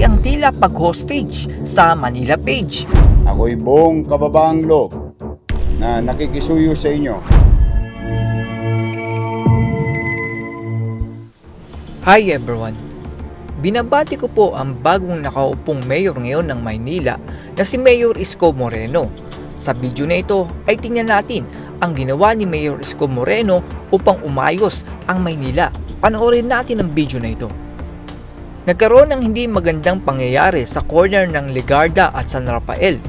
ang tila pag-hostage sa Manila page. Ako'y buong kababaang loob na nakikisuyo sa inyo. Hi everyone! Binabati ko po ang bagong nakaupong mayor ngayon ng Maynila na si Mayor Isko Moreno. Sa video na ito ay tingnan natin ang ginawa ni Mayor Isko Moreno upang umayos ang Maynila. Panoorin natin ang video na ito. Nagkaroon ng hindi magandang pangyayari sa corner ng Ligarda at San Rafael.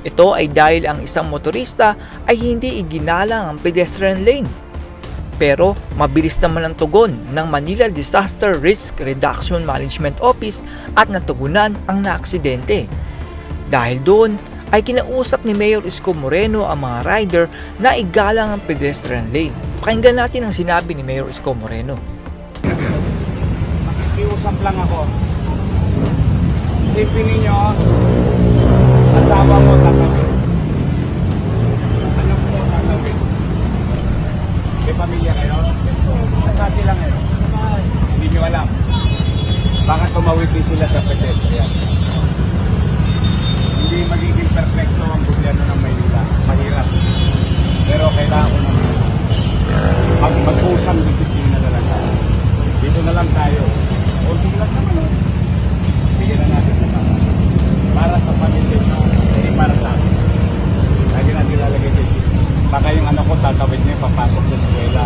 Ito ay dahil ang isang motorista ay hindi iginalang ang pedestrian lane pero mabilis naman ang tugon ng Manila Disaster Risk Reduction Management Office at natugunan ang naaksidente. Dahil doon ay kinausap ni Mayor Isko Moreno ang mga rider na igalang ang pedestrian lane. Pakinggan natin ang sinabi ni Mayor Isko Moreno. Lang ako. Isipin ninyo, asawa mo tatawid. Anak mo tatawid. May pamilya kayo? Nasa sila ngayon? Hindi nyo alam. Baka tumawid din sila sa pedestrian. Hindi magiging perfecto ang gobyerno ng Maynila. Mahirap. Pero kailangan ko naman mag mag-usang disiplina na lang tayo. Dito na lang tayo. Kunti lang naman. oh. Bigyan na natin sa tama. Para sa pamilya na, hindi para sa akin. Lagi natin lalagay sa isip. Baka yung anak ko tatawid niya papasok sa eskwela.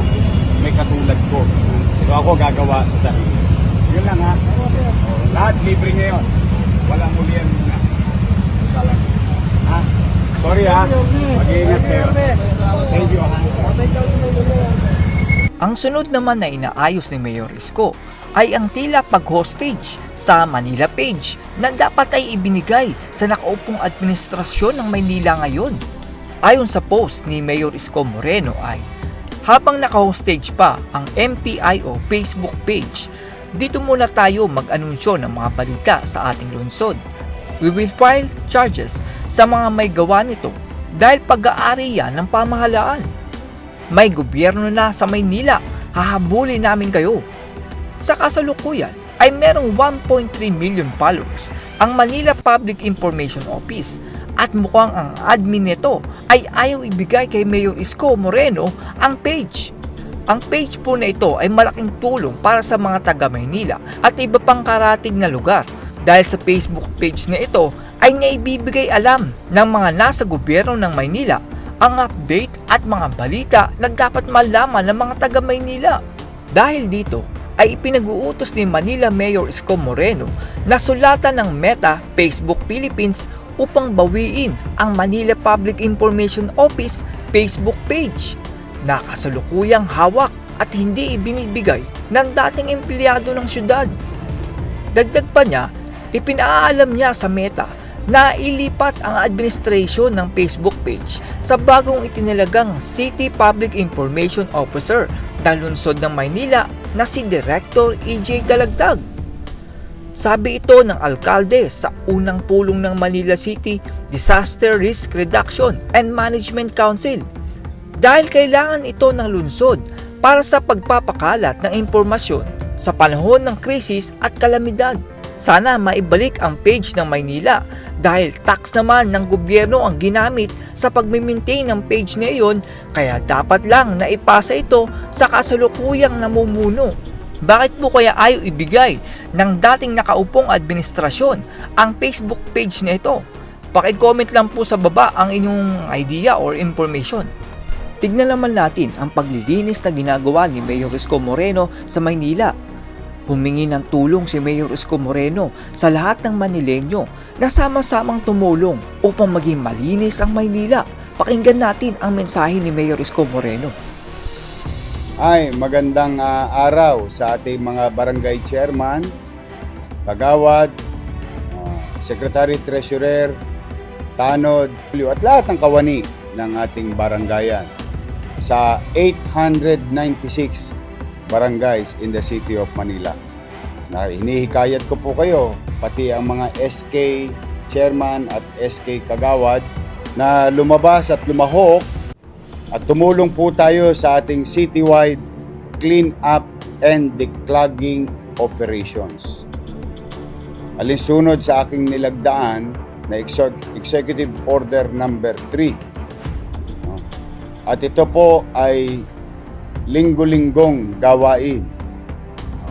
May katulad ko. So ako gagawa sa sarili. Yun lang ha. Oh, lahat libre ngayon. Walang ulian muna. Salam. Ha? Sorry ha. Mag-iingat kayo. Thank you ha. Ang sunod naman na inaayos ni Mayor Isko ay ang tila pag-hostage sa Manila page na dapat ay ibinigay sa nakaupong administrasyon ng Maynila ngayon. Ayon sa post ni Mayor Isko Moreno ay habang naka-hostage pa ang MPIO Facebook page, dito muna tayo mag-anunsyo ng mga balita sa ating lungsod. We will file charges sa mga may gawa nito dahil pag-aari yan ng pamahalaan. May gobyerno na sa Maynila, hahabulin namin kayo. Sa kasalukuyan ay merong 1.3 million followers ang Manila Public Information Office at mukhang ang admin nito ay ayaw ibigay kay Mayor Isko Moreno ang page. Ang page po na ito ay malaking tulong para sa mga taga Maynila at iba pang karatig na lugar dahil sa Facebook page na ito ay naibibigay alam ng mga nasa gobyerno ng Maynila ang update at mga balita na dapat malaman ng mga taga Maynila. Dahil dito ay ipinag-uutos ni Manila Mayor Isko Moreno na sulatan ng Meta Facebook Philippines upang bawiin ang Manila Public Information Office Facebook page na kasalukuyang hawak at hindi ibinibigay ng dating empleyado ng syudad. Dagdag pa niya, ipinaalam niya sa Meta na ilipat ang administrasyon ng Facebook page sa bagong itinilagang City Public Information Officer ng lungsod ng Maynila na si Director EJ Dalagdag. Sabi ito ng alkalde sa unang pulong ng Manila City Disaster Risk Reduction and Management Council. Dahil kailangan ito ng lungsod para sa pagpapakalat ng impormasyon sa panahon ng krisis at kalamidad. Sana maibalik ang page ng Maynila dahil tax naman ng gobyerno ang ginamit sa pagmimaintain ng page na iyon kaya dapat lang na ipasa ito sa kasalukuyang namumuno. Bakit po kaya ayaw ibigay ng dating nakaupong administrasyon ang Facebook page na ito? Pakicomment lang po sa baba ang inyong idea or information. Tignan naman natin ang paglilinis na ginagawa ni Mayor Isko Moreno sa Maynila. Humingi ng tulong si Mayor Isko Moreno sa lahat ng Manileño na sama-samang tumulong upang maging malinis ang Maynila. Pakinggan natin ang mensahe ni Mayor Isko Moreno. Ay, magandang ah, araw sa ating mga barangay chairman, kagawad, ah, secretary treasurer, tanod, at lahat ng kawani ng ating barangayan sa 896 barangays in the city of Manila. Na hinihikayat ko po kayo, pati ang mga SK chairman at SK kagawad na lumabas at lumahok at tumulong po tayo sa ating citywide clean up and declogging operations. alinsunod sa aking nilagdaan na exec- Executive Order Number 3. No? At ito po ay linggo-linggong gawain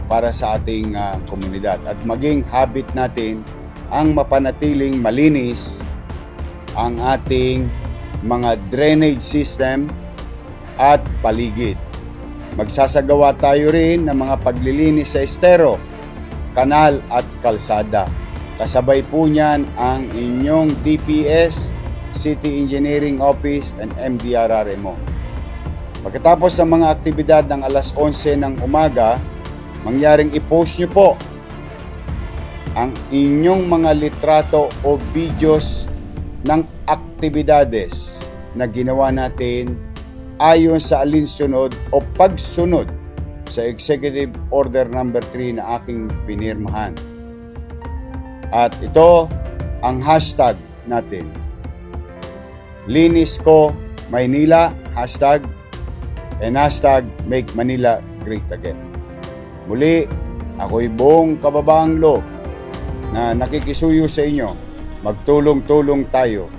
para sa ating ah, komunidad at maging habit natin ang mapanatiling malinis ang ating mga drainage system at paligid. Magsasagawa tayo rin ng mga paglilinis sa estero, kanal at kalsada. Kasabay po niyan ang inyong DPS, City Engineering Office and MDRRMO. Pagkatapos ng mga aktibidad ng alas 11 ng umaga, mangyaring i-post nyo po ang inyong mga litrato o videos ng aktibidades na ginawa natin ayon sa alinsunod o pagsunod sa Executive Order Number 3 na aking pinirmahan. At ito ang hashtag natin. Linis ko Maynila, hashtag, and hashtag Make Manila Great Again. Muli, ako'y buong kababaang loob na nakikisuyo sa inyo. Magtulong-tulong tayo.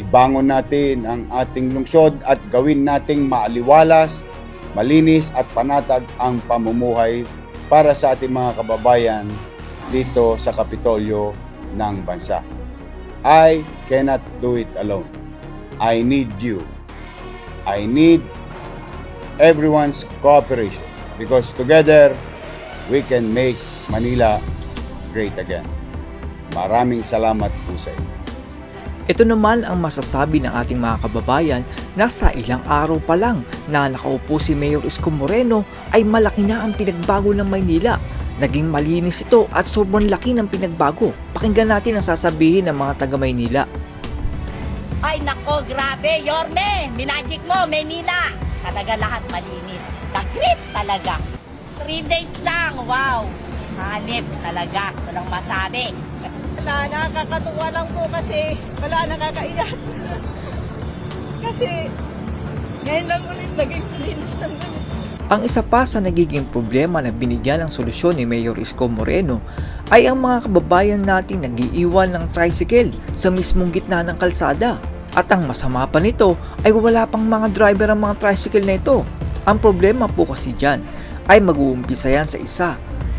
Ibangon natin ang ating lungsod at gawin nating maaliwalas, malinis at panatag ang pamumuhay para sa ating mga kababayan dito sa Kapitolyo ng bansa. I cannot do it alone. I need you. I need everyone's cooperation because together we can make Manila great again. Maraming salamat po sa inyo. Ito naman ang masasabi ng ating mga kababayan na sa ilang araw pa lang na nakaupo si Mayor Isko Moreno ay malaki na ang pinagbago ng Maynila. Naging malinis ito at sobrang laki ng pinagbago. Pakinggan natin ang sasabihin ng mga taga Maynila. Ay nako, grabe, Yorme! Minagic mo, Maynila! Talaga lahat malinis. Kagrip talaga. Three days lang, wow! Hanip talaga, walang masabi. Wala, nakakatuwa lang po kasi wala nakakaiyak. kasi ngayon lang ulit naging malinis ng ganito. Ang isa pa sa nagiging problema na binigyan ng solusyon ni Mayor Isko Moreno ay ang mga kababayan natin nagiiwan ng tricycle sa mismong gitna ng kalsada. At ang masama pa nito ay wala pang mga driver ang mga tricycle na ito. Ang problema po kasi dyan ay mag-uumpisa yan sa isa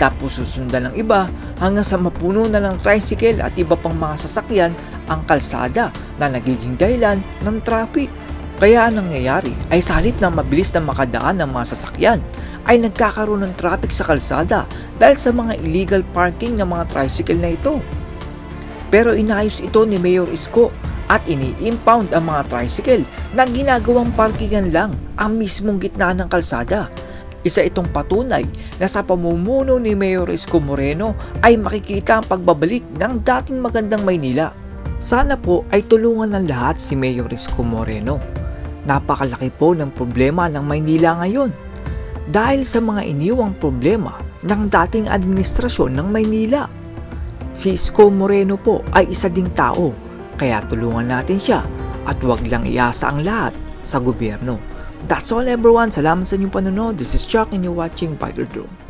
tapos susundan ng iba hanggang sa mapuno na ng tricycle at iba pang mga sasakyan ang kalsada na nagiging dahilan ng traffic. Kaya ang nangyayari ay sa halip na mabilis na makadaan ng mga sasakyan ay nagkakaroon ng traffic sa kalsada dahil sa mga illegal parking ng mga tricycle na ito. Pero inayos ito ni Mayor Isko at ini-impound ang mga tricycle na ginagawang parkingan lang ang mismong gitna ng kalsada. Isa itong patunay na sa pamumuno ni Mayor Isko Moreno ay makikita ang pagbabalik ng dating magandang Maynila. Sana po ay tulungan ng lahat si Mayor Isko Moreno. Napakalaki po ng problema ng Maynila ngayon dahil sa mga iniwang problema ng dating administrasyon ng Maynila. Si Isko Moreno po ay isa ding tao, kaya tulungan natin siya at huwag lang iasa ang lahat sa gobyerno. That's all everyone. Salamat sa inyong panonood. This is Chuck and you're watching Vital Drone.